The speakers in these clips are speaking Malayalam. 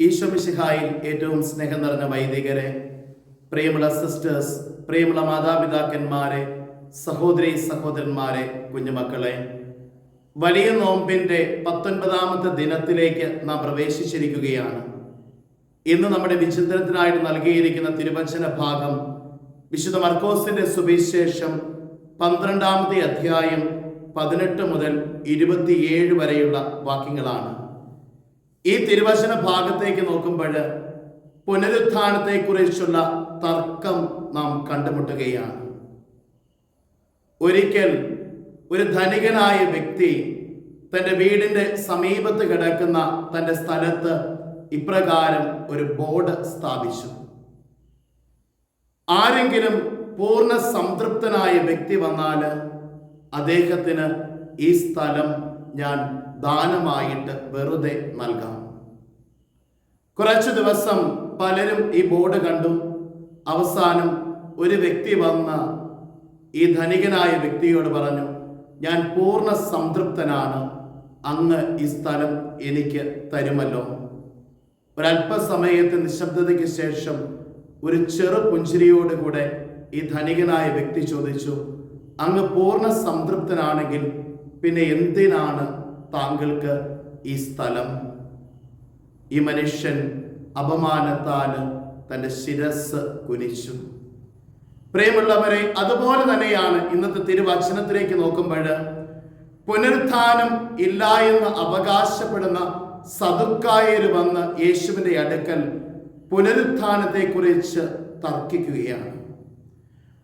ഈശോമിശിഹായിൽ ഏറ്റവും സ്നേഹം നിറഞ്ഞ വൈദികരെ പ്രിയമുള്ള സിസ്റ്റേഴ്സ് പ്രിയമുള്ള മാതാപിതാക്കന്മാരെ സഹോദരി സഹോദരന്മാരെ കുഞ്ഞുമക്കളെ വലിയ നോമ്പിന്റെ പത്തൊൻപതാമത്തെ ദിനത്തിലേക്ക് നാം പ്രവേശിച്ചിരിക്കുകയാണ്. ഇന്ന് നമ്മുടെ വിചിന്തനത്തിനായിട്ട് നൽകിയിരിക്കുന്ന തിരുവചന ഭാഗം വിശുദ്ധ മർക്കോസിന്റെ സുവിശേഷം പന്ത്രണ്ടാമത്തെ അധ്യായം പതിനെട്ട് മുതൽ ഇരുപത്തിയേഴ് വരെയുള്ള വാക്യങ്ങളാണ്. ഈ തിരുവചന ഭാഗത്തേക്ക് നോക്കുമ്പോൾ പുനരുത്ഥാനത്തെക്കുറിച്ചുള്ള തർക്കം നാം കണ്ടുമുട്ടുകയാണ്. ഒരിക്കൽ ഒരു ധനികനായ വ്യക്തി തന്റെ വീടിന്റെ സമീപത്ത് കിടക്കുന്ന തന്റെ സ്ഥലത്ത് ഇപ്രകാരം ഒരു ബോർഡ് സ്ഥാപിച്ചു. ആരെങ്കിലും പൂർണ സംതൃപ്തനായ വ്യക്തി വന്നാൽ അദ്ദേഹത്തിന് ഈ സ്ഥലം ഞാൻ ദാനമായിട്ട് വെറുതെ നൽകാം. കുറച്ചു ദിവസം പലരും ഈ ബോർഡ് കണ്ടു. അവസാനം ഒരു വ്യക്തി വന്ന ഈ ധനികനായ വ്യക്തിയോട് പറഞ്ഞു ഞാൻ പൂർണ സംതൃപ്തനാണ്. അങ്ങ് ഈ സ്ഥലം എനിക്ക് തരുമല്ലോ. ഒരല്പസമയത്തെ നിശബ്ദതയ്ക്ക് ശേഷം ഒരു ചെറു പുഞ്ചിരിയോടുകൂടെ ഈ ധനികനായ വ്യക്തി ചോദിച്ചു അങ്ങ് പൂർണ സംതൃപ്തനാണെങ്കിൽ പിന്നെ എന്തിനാണ് താങ്കൾക്ക് ഈ സ്ഥലം? ഈ മനുഷ്യൻ അപമാനത്താൽ തന്റെ ശിരസ് കുനിച്ചു. പ്രേമുള്ളവരെ അതുപോലെ തന്നെയാണ് ഇന്നത്തെ തിരുവചനത്തിലേക്ക് നോക്കുമ്പോൾ പുനരുത്ഥാനം ഇല്ല എന്ന് അവകാശപ്പെടുന്ന സതുക്കായർ വന്ന് യേശുവിന്റെ അടുക്കൽ പുനരുത്ഥാനത്തെക്കുറിച്ച് തർക്കിക്കുകയാണ്.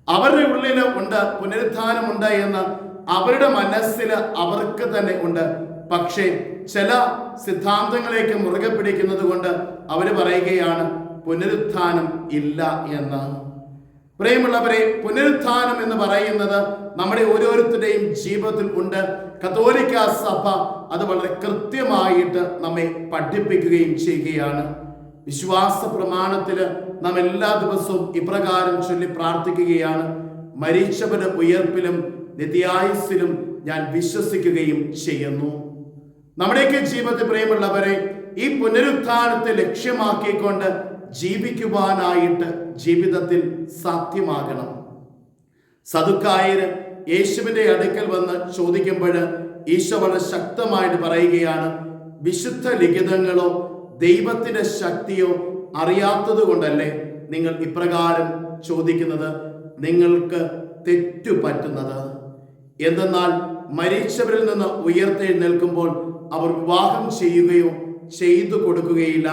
അവരുടെ ഉള്ളിൽ ഉണ്ട് പുനരുത്ഥാനമുണ്ട് എന്ന് അവരുടെ മനസ്സിൽ അവർക്ക് തന്നെ ഉണ്ട്. പക്ഷേ ചില സിദ്ധാന്തങ്ങളേക്ക് മുറുകെ പിടിക്കുന്നത് കൊണ്ട് അവർ പറയുകയാണ് പുനരുത്ഥാനം ഇല്ല എന്ന്. പ്രിയമുള്ളവരെ പുനരുത്ഥാനം എന്ന് പറയുന്നത് നമ്മുടെ ഓരോരുത്തരുടെയും ജീവിതത്തിൽ ഉണ്ട്. കത്തോലിക്ക സഭ അത് വളരെ കൃത്യമായിട്ട് നമ്മെ പഠിപ്പിക്കുകയും ചെയ്യുകയാണ്. വിശ്വാസ പ്രമാണത്തിൽ നാം എല്ലാ ദിവസവും ഇപ്രകാരം ചൊല്ലി പ്രാർത്ഥിക്കുകയാണ്. മരിച്ചവരുടെ ഉയർപ്പിലും നിത്യായുസിലും ഞാൻ വിശ്വസിക്കുകയും ചെയ്യുന്നു. നമ്മുടെയൊക്കെ ജീവിതത്തിൽ പ്രിയമുള്ളവരെ ഈ പുനരുത്ഥാനത്തെ ലക്ഷ്യമാക്കിക്കൊണ്ട് ജീവിക്കുവാനായിട്ട് ജീവിതത്തിൽ സാധ്യമാകണം. സതുക്കായര് യേശുവിന്റെ അടുക്കൽ വന്ന് ചോദിക്കുമ്പോൾ ഈശോ വളരെ ശക്തമായിട്ട് പറയുകയാണ് വിശുദ്ധ ലിഖിതങ്ങളോ ദൈവത്തിന്റെ ശക്തിയോ അറിയാത്തത് കൊണ്ടല്ലേ നിങ്ങൾ ഇപ്രകാരം ചോദിക്കുന്നത്? നിങ്ങൾക്ക് തെറ്റു പറ്റുന്നത്. എന്തെന്നാൽ മരിച്ചവരിൽ നിന്ന് ഉയർത്തെഴുന്നേൽക്കുമ്പോൾ അവർ വിവാഹം ചെയ്യുകയോ ചെയ്തു കൊടുക്കുകയില്ല.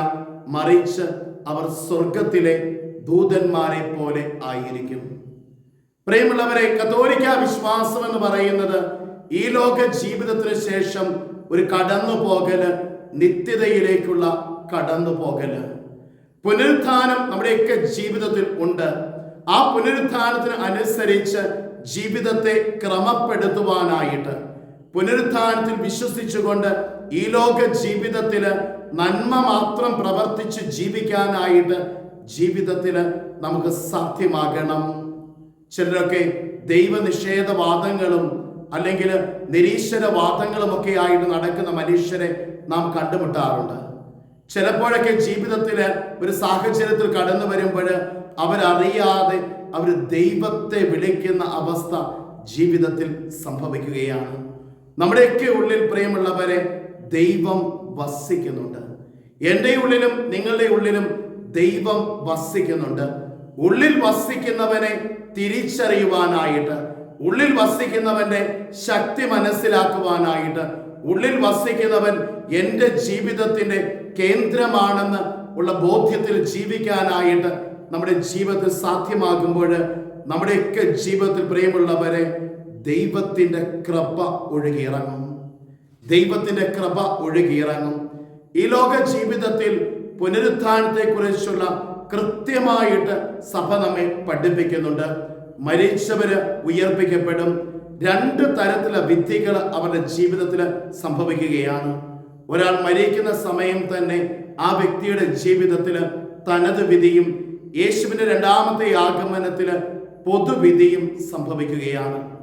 മറിച്ച് അവർ സ്വർഗത്തിലെ ദൂതന്മാരെ പോലെ ആയിരിക്കും. പ്രിയമുള്ളവരെ കത്തോലിക്ക വിശ്വാസം എന്ന് പറയുന്നത് ഈ ലോക ജീവിതത്തിന് ശേഷം ഒരു കടന്നു പോകൽ നിത്യതയിലേക്കുള്ള കടന്നു പോകൽ പുനരുത്ഥാനം നമ്മുടെയൊക്കെ ജീവിതത്തിൽ ഉണ്ട്. ആ പുനരുത്ഥാനത്തിന് അനുസരിച്ച് ജീവിതത്തെ ക്രമപ്പെടുത്തുവാനായിട്ട് പുനരുത്ഥാനത്തിൽ വിശ്വസിച്ചുകൊണ്ട് ഈ ലോക ജീവിതത്തിൽ നന്മ മാത്രം പ്രവർത്തിച്ച് ജീവിക്കാനായിട്ട് ജീവിതത്തിൽ നമുക്ക് സാധ്യമാകണം. ചിലരൊക്കെ ദൈവനിഷേധവാദങ്ങളും അല്ലെങ്കിൽ നിരീശ്വരവാദങ്ങളും ഒക്കെ ആയിട്ട് നടക്കുന്ന മനുഷ്യരെ നാം കണ്ടുമുട്ടാറുണ്ട്. ചിലപ്പോഴൊക്കെ ജീവിതത്തിൽ ഒരു സാഹചര്യത്തിൽ കടന്നു വരുമ്പോൾ അവരറിയാതെ അവർ ദൈവത്തെ വിളിക്കുന്ന അവസ്ഥ ജീവിതത്തിൽ സംഭവിക്കുകയാണ്. നമ്മുടെയൊക്കെ ഉള്ളിൽ പ്രിയമുള്ളവരെ ദൈവം വസിക്കുന്നുണ്ട്. എന്റെ ഉള്ളിലും നിങ്ങളുടെ ഉള്ളിലും ദൈവം വസിക്കുന്നുണ്ട്. ഉള്ളിൽ വസിക്കുന്നവനെ തിരിച്ചറിയുവാനായിട്ട് ഉള്ളിൽ വസിക്കുന്നവന്റെ ശക്തി മനസ്സിലാക്കുവാനായിട്ട് ഉള്ളിൽ വസിക്കുന്നവൻ എന്റെ ജീവിതത്തിന്റെ കേന്ദ്രമാണെന്ന് ഉള്ള ബോധ്യത്തിൽ ജീവിക്കാനായിട്ട് നമ്മുടെ ജീവിതത്തിൽ സാധ്യമാകുമ്പോൾ നമ്മുടെയൊക്കെ ജീവിതത്തിൽ പ്രിയമുള്ളവരെ ദൈവത്തിന്റെ കൃപ ഒഴുകിയിറങ്ങും. ദൈവത്തിന്റെ കൃപ ഒഴുകിയിറങ്ങും. ഈ ലോക ജീവിതത്തിൽ പുനരുത്ഥാനത്തെക്കുറിച്ചുള്ള കൃത്യമായിട്ട് സഭ നമ്മെ പഠിപ്പിക്കുന്നുണ്ട്. മരിച്ചവര് ഉയർപ്പിക്കപ്പെടും. രണ്ട് തരത്തിലുള്ള വിദ്യകൾ അവരുടെ ജീവിതത്തിൽ സംഭവിക്കുകയാണ്. ഒരാൾ മരിക്കുന്ന സമയം തന്നെ ആ വ്യക്തിയുടെ ജീവിതത്തിൽ തനത് വിധിയും യേശുവിന്റെ രണ്ടാമത്തെ ആഗമനത്തിൽ പൊതുവിധിയും സംഭവിക്കുകയാണ്.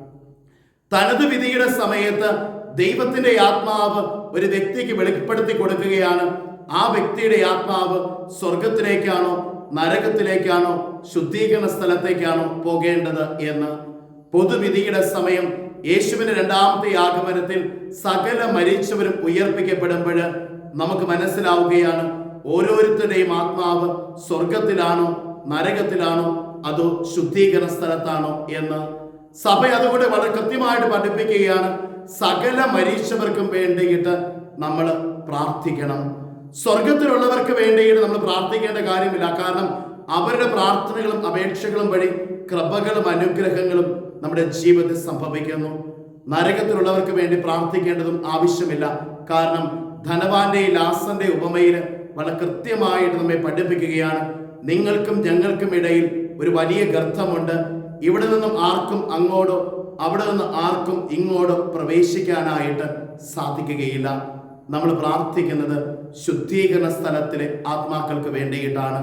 തനത് വിധിയുടെ സമയത്ത് ദൈവത്തിന്റെ ആത്മാവ് ഒരു വ്യക്തിക്ക് വെളിപ്പെടുത്തി കൊടുക്കുകയാണ്. ആ വ്യക്തിയുടെ ആത്മാവ് സ്വർഗത്തിലേക്കാണോ നരകത്തിലേക്കാണോ ശുദ്ധീകരണ സ്ഥലത്തേക്കാണോ പോകേണ്ടത് എന്ന്. പൊതുവിധിയുടെ സമയം യേശുവിന്റെ രണ്ടാമത്തെ ആഗമനത്തിൽ സകല മരിച്ചവരും ഉയർപ്പിക്കപ്പെടുമ്പോൾ നമുക്ക് മനസ്സിലാവുകയാണ് ഓരോരുത്തരുടെയും ആത്മാവ് സ്വർഗത്തിലാണോ നരകത്തിലാണോ അതോ ശുദ്ധീകരണ സ്ഥലത്താണോ എന്ന് സഭ അതുകൂടെ വളരെ കൃത്യമായിട്ട് പഠിപ്പിക്കുകയാണ്. സകല മരിച്ചവർക്കും വേണ്ടിയിട്ട് നമ്മൾ പ്രാർത്ഥിക്കണം. സ്വർഗത്തിലുള്ളവർക്ക് വേണ്ടിയിട്ട് നമ്മൾ പ്രാർത്ഥിക്കേണ്ട കാര്യമില്ല. കാരണം അവരുടെ പ്രാർത്ഥനകളും അപേക്ഷകളും വഴി കൃപകളും അനുഗ്രഹങ്ങളും നമ്മുടെ ജീവിതത്തിൽ സംഭവിക്കുന്നു. നരകത്തിലുള്ളവർക്ക് വേണ്ടി പ്രാർത്ഥിക്കേണ്ടതും ആവശ്യമില്ല. കാരണം ധനവാന്റെ ലാസന്റെ ഉപമയിൽ വളരെ കൃത്യമായിട്ട് നമ്മെ പഠിപ്പിക്കുകയാണ്. നിങ്ങൾക്കും ഞങ്ങൾക്കും ഇടയിൽ ഒരു വലിയ ഗർത്തമുണ്ട്. ഇവിടെ നിന്നും ആർക്കും അങ്ങോട്ടോ അവിടെ നിന്ന് ആർക്കും ഇങ്ങോട്ടോ പ്രവേശിക്കാനായിട്ട് സാധിക്കുകയില്ല. നമ്മൾ പ്രാർത്ഥിക്കുന്നത് ശുദ്ധീകരണ സ്ഥലത്തിലെ ആത്മാക്കൾക്ക് വേണ്ടിയിട്ടാണ്.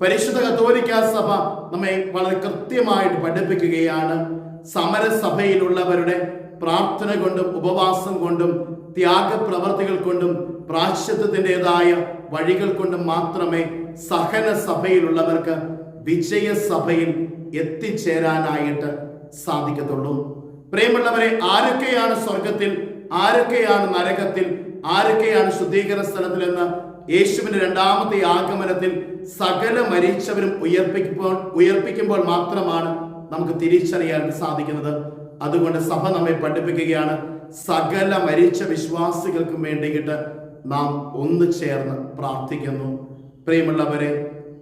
പരിശുദ്ധ കത്തോലിക്ക സഭ നമ്മെ വളരെ കൃത്യമായിട്ട് പഠിപ്പിക്കുകയാണ്. സമരസഭയിലുള്ളവരുടെ പ്രാർത്ഥന കൊണ്ടും ഉപവാസം കൊണ്ടും ത്യാഗപ്രവർത്തികൾ കൊണ്ടും പ്രാശ്ചിത്വത്തിന്റെതായ വഴികൾ കൊണ്ട് മാത്രമേ സഹന സഭയിലുള്ളവർക്ക് വിജയസഭയിൽ എത്തിച്ചേരാനായിട്ട് സാധിക്കത്തുള്ളൂ. പ്രിയമുള്ളവരെ ആരൊക്കെയാണ് സ്വർഗത്തിൽ ആരൊക്കെയാണ് നരകത്തിൽ ആരൊക്കെയാണ് ശുദ്ധീകരണ സ്ഥലത്തിൽ എന്ന് യേശുവിന്റെ രണ്ടാമത്തെ ആഗമനത്തിൽ സകല മരിച്ചവരും ഉയർപ്പിക്കുമ്പോൾ ഉയർപ്പിക്കുമ്പോൾ മാത്രമാണ് നമുക്ക് തിരിച്ചറിയാൻ സാധിക്കുന്നത്. അതുകൊണ്ട് സഭ നമ്മെ പഠിപ്പിക്കുകയാണ്. സകല മരിച്ച വിശ്വാസികൾക്കും വേണ്ടിയിട്ട് നാം ഒന്ന് ചേർന്ന് പ്രാർത്ഥിക്കുന്നു. പ്രിയമുള്ളവരെ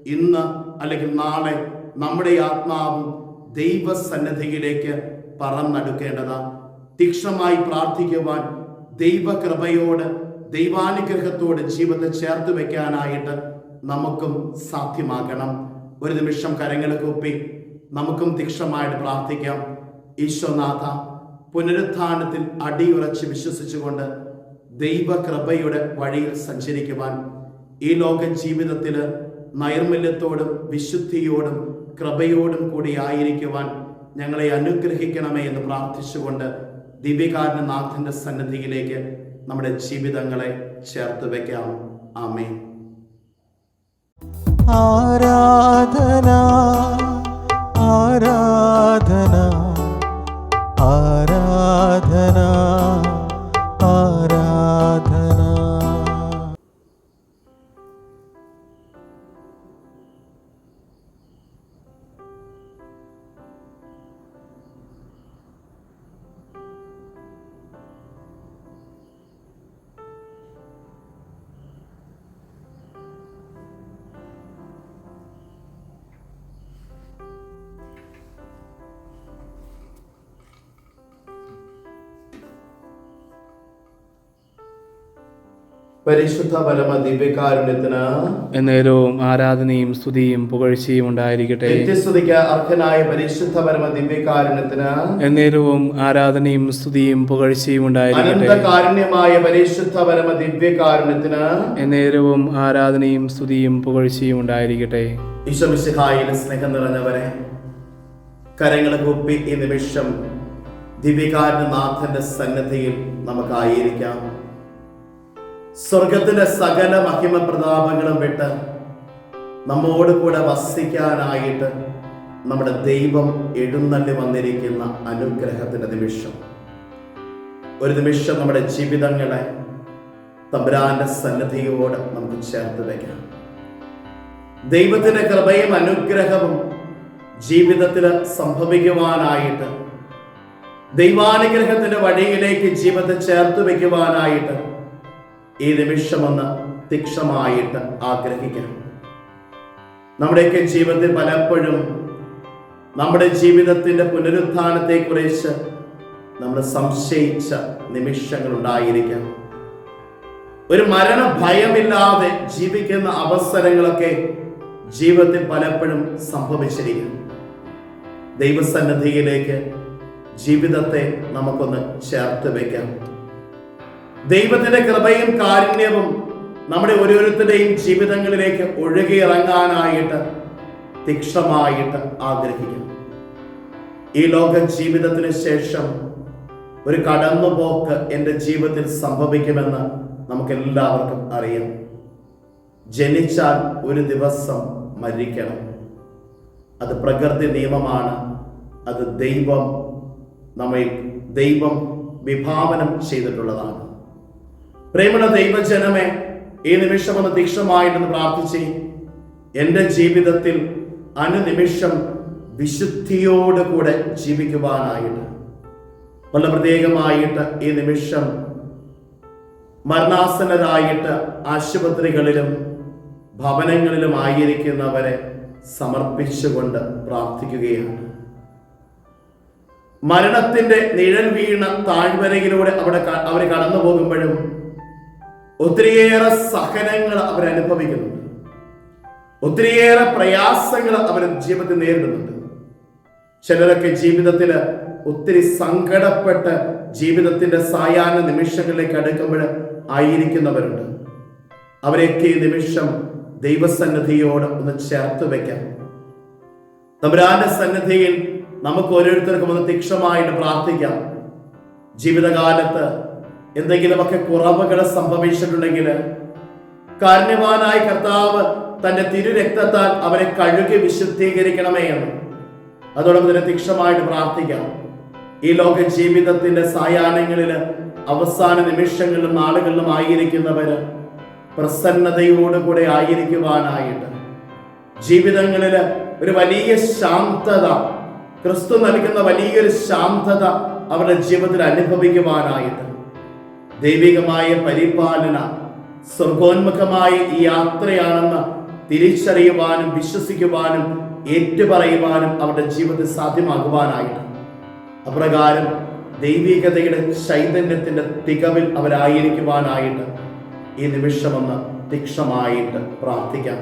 ഇന്ന് അല്ലെങ്കിൽ നാളെ നമ്മുടെ ആത്മാവും ദൈവസന്നദ്ധിയിലേക്ക് പറന്നെടുക്കേണ്ടത്. തീക്ഷമായി പ്രാർത്ഥിക്കുവാൻ ദൈവകൃപയോട് ദൈവാനുഗ്രഹത്തോട് ജീവിതത്തെ ചേർത്ത് വെക്കാനായിട്ട് നമുക്കും സാധ്യമാകണം. ഒരു നിമിഷം കരങ്ങൾ കൂപ്പി നമുക്കും തീക്ഷമായിട്ട് പ്രാർത്ഥിക്കാം. ഈശ്വനാഥ പുനരുത്ഥാനത്തിൽ അടിയുറച്ച് വിശ്വസിച്ചുകൊണ്ട് ദൈവകൃപയുടെ വഴിയിൽ സഞ്ചരിക്കുവാൻ ഈ ലോക ജീവിതത്തിൽ നൈർമല്യത്തോടും വിശുദ്ധിയോടും കൃപയോടും കൂടി ആയിരിക്കുവാൻ ഞങ്ങളെ അനുഗ്രഹിക്കണമേ എന്ന് പ്രാർത്ഥിച്ചുകൊണ്ട് ദിവ്യകാരനാഥന്റെ സന്നിധിയിലേക്ക് നമ്മുടെ ജീവിതങ്ങളെ ചേർത്ത് വെക്കാം. ആമേ ആരാധന ആരാധന. പരിശുദ്ധ പരമ ദിവ്യകാരുണ്യത്തിന് എന്നേരവും ആരാധനയും സ്തുതിയും പുകഴ്ചയും ഉണ്ടായിരിക്കട്ടെ. നിത്യസ്തുതിക്ക് അർഹനായ പരിശുദ്ധ പരമ ദിവ്യകാരുണ്യത്തിന് എന്നേരവും ആരാധനയും സ്തുതിയും പുകഴ്ചയും ഉണ്ടായിരിക്കട്ടെ. കാരുണ്യമായ പരിശുദ്ധ പരമ ദിവ്യകാരുണ്യത്തിന് എന്നേരവും ആരാധനയും സ്തുതിയും പുകഴ്ചയും ഉണ്ടായിരിക്കട്ടെ. ഈശ്വമിശിഹായിൽ സ്നേഹം നിറഞ്ഞവരെ കരങ്ങളെ കൂപ്പി ഈ നിമിഷം ദിവ്യകാരുണ്യനാഥന്റെ സന്നദ്ധിയിൽ നമുക്കായിരിക്കാം. സ്വർഗത്തിന്റെ സകല മഹിമ പ്രതാപങ്ങളും വിട്ട് നമ്മോട് കൂടെ വസിക്കാനായിട്ട് നമ്മുടെ ദൈവം എഴുന്നള്ളി വന്നിരിക്കുന്ന അനുഗ്രഹത്തിന്റെ നിമിഷം. ഒരു നിമിഷം നമ്മുടെ ജീവിതങ്ങളെ തമ്പുരാന്റെ സന്നദ്ധിയോട് നമുക്ക് ചേർത്ത് വയ്ക്കാം. ദൈവത്തിന്റെ കൃപയും അനുഗ്രഹവും ജീവിതത്തിൽ സംഭവിക്കുവാനായിട്ട് ദൈവാനുഗ്രഹത്തിന്റെ വഴിയിലേക്ക് ജീവിതത്തെ ചേർത്ത് വെക്കുവാനായിട്ട് ഈ നിമിഷമൊന്ന് തീക്ഷമായിട്ട് ആഗ്രഹിക്കണം. നമ്മുടെയൊക്കെ ജീവിതത്തിൽ പലപ്പോഴും നമ്മുടെ ജീവിതത്തിന്റെ പുനരുത്ഥാനത്തെക്കുറിച്ച് നമ്മൾ സംശയിച്ച നിമിഷങ്ങൾ ഉണ്ടായിരിക്കാം. ഒരു മരണ ഭയമില്ലാതെ ജീവിക്കുന്ന അവസരങ്ങളൊക്കെ ജീവിതത്തിൽ പലപ്പോഴും സംഭവിച്ചിരിക്കും. ദൈവസന്നിധിയിലേക്ക് ജീവിതത്തെ നമുക്കൊന്ന് ചേർത്ത് വെക്കാം. ദൈവത്തിന്റെ കൃപയും കാരുണ്യവും നമ്മുടെ ഓരോരുത്തരുടെയും ജീവിതങ്ങളിലേക്ക് ഒഴുകിയിറങ്ങാനായിട്ട് തീക്ഷണമായിട്ട് ആഗ്രഹിക്കും ഈ ലോക ജീവിതത്തിന് ശേഷം ഒരു കടന്നുപോക്ക് എന്റെ ജീവിതത്തിൽ സംഭവിക്കുമെന്ന് നമുക്ക് എല്ലാവർക്കും അറിയാം. ജനിച്ചാൽ ഒരു ദിവസം മരിക്കണം. അത് പ്രകൃതി നിയമമാണ്. അത് ദൈവം നമ്മെ ദൈവം വിഭാവനം ചെയ്തിട്ടുള്ളതാണ്. പ്രേമണ ദൈവജനമേ ഈ നിമിഷം ഒന്ന് ദീക്ഷമായിട്ടെന്ന് പ്രാർത്ഥിച്ച് എന്റെ ജീവിതത്തിൽ അനുനിമിഷം വിശുദ്ധിയോട് കൂടെ ജീവിക്കുവാനായിട്ട് വളരെ പ്രത്യേകമായിട്ട് ഈ നിമിഷം മരണാസന്നരായിട്ട് ആശുപത്രികളിലും ഭവനങ്ങളിലും ആയിരിക്കുന്നവരെ സമർപ്പിച്ചുകൊണ്ട് പ്രാർത്ഥിക്കുകയാണ്. മരണത്തിന്റെ നിഴൽ വീണ താഴ്വരയിലൂടെ അവിടെ അവർ കടന്നു പോകുമ്പോഴും ഒത്തിരിയേറെ സഹനങ്ങൾ അവർ അനുഭവിക്കുന്നുണ്ട്. ഒത്തിരിയേറെ പ്രയാസങ്ങൾ അവർ ജീവിതത്തിൽ നേരിടുന്നുണ്ട്. ചിലരൊക്കെ ജീവിതത്തിൽ ഒത്തിരി സങ്കടപ്പെട്ട് ജീവിതത്തിന്റെ സായാഹ്ന നിമിഷങ്ങളിലേക്ക് അടുക്കുമ്പോൾ ആയിരിക്കുന്നവരുണ്ട്. അവരെയൊക്കെ ഈ നിമിഷം ദൈവസന്നിധിയോട് ഒന്ന് ചേർത്ത് വെക്കാം തമ്പുരാന്റെ സന്നിധിയിൽ നമുക്ക് ഓരോരുത്തർക്കും ഒന്ന് തീക്ഷമായിട്ട് പ്രാർത്ഥിക്കാം. ജീവിതകാലത്ത് എന്തെങ്കിലുമൊക്കെ കുറവുകൾ സംഭവിച്ചിട്ടുണ്ടെങ്കിൽ കാരുണ്യവാനായ കർത്താവ് തന്റെ തിരുരക്തത്താൽ അവരെ കഴുകി വിശുദ്ധീകരിക്കണമേ എന്ന്. അതോടൊപ്പം തന്നെ തീക്ഷമായിട്ട് പ്രാർത്ഥിക്കാം. ഈ ലോക ജീവിതത്തിന്റെ സായാഹ്നങ്ങളിൽ അവസാന നിമിഷങ്ങളിലും നാളുകളിലും ആയിരിക്കുന്നവര് പ്രസന്നതയോടുകൂടെ ആയിരിക്കുവാനായിട്ട്. ജീവിതങ്ങളിൽ ഒരു വലിയ ശാന്തത ക്രിസ്തു നൽകുന്ന വലിയൊരു ശാന്തത അവരുടെ ജീവിതത്തിൽ അനുഭവിക്കുവാനായിട്ട്. ദൈവികമായ പരിപാലന സ്വർഗോന്മുഖമായ ഈ യാത്രയാണെന്ന് തിരിച്ചറിയുവാനും വിശ്വസിക്കുവാനും ഏറ്റുപറയുവാനും അവരുടെ ജീവിതത്തിൽ സാധ്യമാകുവാനായിട്ട്. അപ്രകാരം ദൈവികതയുടെ ചൈതന്യത്തിന്റെ തികവിൽ അവരായിരിക്കുവാനായിട്ട് ഈ നിമിഷമൊന്ന് തീക്ഷമായിട്ട് പ്രാർത്ഥിക്കാം.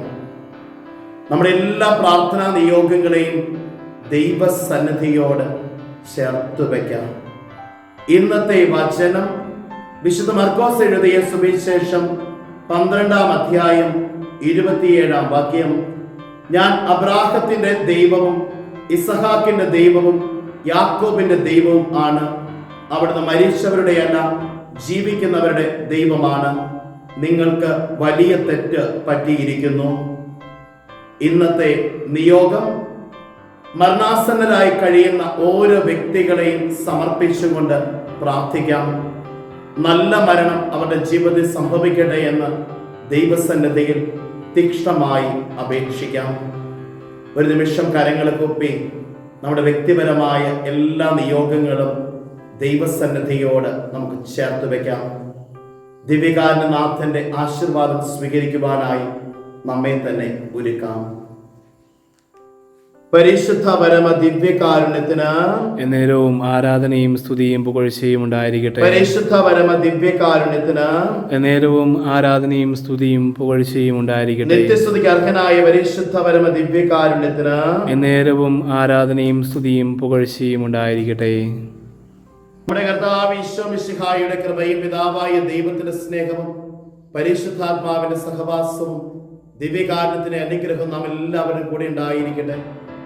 നമ്മുടെ എല്ലാ പ്രാർത്ഥനാ നിയോഗങ്ങളെയും ദൈവസന്നിധിയോട് ചേർത്ത് വയ്ക്കാം ഇന്നത്തെ വചനം വിശുദ്ധ മർക്കോസ് എഴുതിയ സുവിശേഷം പന്ത്രണ്ടാം അധ്യായം ഇരുപത്തിയേഴാം വാക്യം. ഞാൻ അബ്രാഹത്തിന്റെ ദൈവവും ഇസഹാക്കിന്റെ ദൈവവും യാക്കോബിന്റെ ദൈവവും ആണ്. അവിടുന്ന് മരിച്ചവരുടെ അല്ല ജീവിക്കുന്നവരുടെ ദൈവമാണ്. നിങ്ങൾക്ക് വലിയ തെറ്റ് പറ്റിയിരിക്കുന്നു. ഇന്നത്തെ നിയോഗം മരണാസന്നരായി കഴിയുന്ന ഓരോ വ്യക്തികളെയും സമർപ്പിച്ചുകൊണ്ട് പ്രാർത്ഥിക്കാം. നല്ല മരണം അവരുടെ ജീവിതത്തിൽ സംഭവിക്കട്ടെ എന്ന് ദൈവസന്നദ്ധയിൽ തീക്ഷ്ണമായി അപേക്ഷിക്കാം. ഒരു നിമിഷം കരങ്ങളെ കൂപ്പി നമ്മുടെ വ്യക്തിപരമായ എല്ലാ നിയോഗങ്ങളും ദൈവസന്നദ്ധിയോട് നമുക്ക് ചേർത്ത് വെക്കാം. ദിവ്യകാരനാഥന്റെ ആശീർവാദം സ്വീകരിക്കുവാനായി നമ്മെ തന്നെ ഒരുക്കാം. പരിശുദ്ധ പരമ ദിവ്യകാരുണ്യത്തിന് എന്നേരവും ആരാധനയും സ്തുതിയും പുകഴ്ചയും ഉണ്ടായിരിക്കട്ടെ. പരിശുദ്ധ പരമ ദിവ്യകാരുണ്യത്തിന് എന്നേരവും ആരാധനയും സ്തുതിയും പുകഴ്ചയും ഉണ്ടായിരിക്കട്ടെ. നിത്യസ്തുതിക്ക് അർഹനായ പരിശുദ്ധ പരമ ദിവ്യകാരുണ്യത്തിന് എന്നേരവും ആരാധനയും സ്തുതിയും പുകഴ്ചയും ഉണ്ടായിരിക്കട്ടെ. നമ്മുടെ കർത്താവ് ഈശോമിശിഹായുടെ കൃപയും പിതാവായ ദൈവത്തിന്റെ സ്നേഹവും പരിശുദ്ധാത്മാവിന്റെ സഹവാസവും ദിവ്യകാരണത്തിന്റെ അനുഗ്രഹം നാം എല്ലാവരും കൂടെ ഉണ്ടായിരിക്കട്ടെ.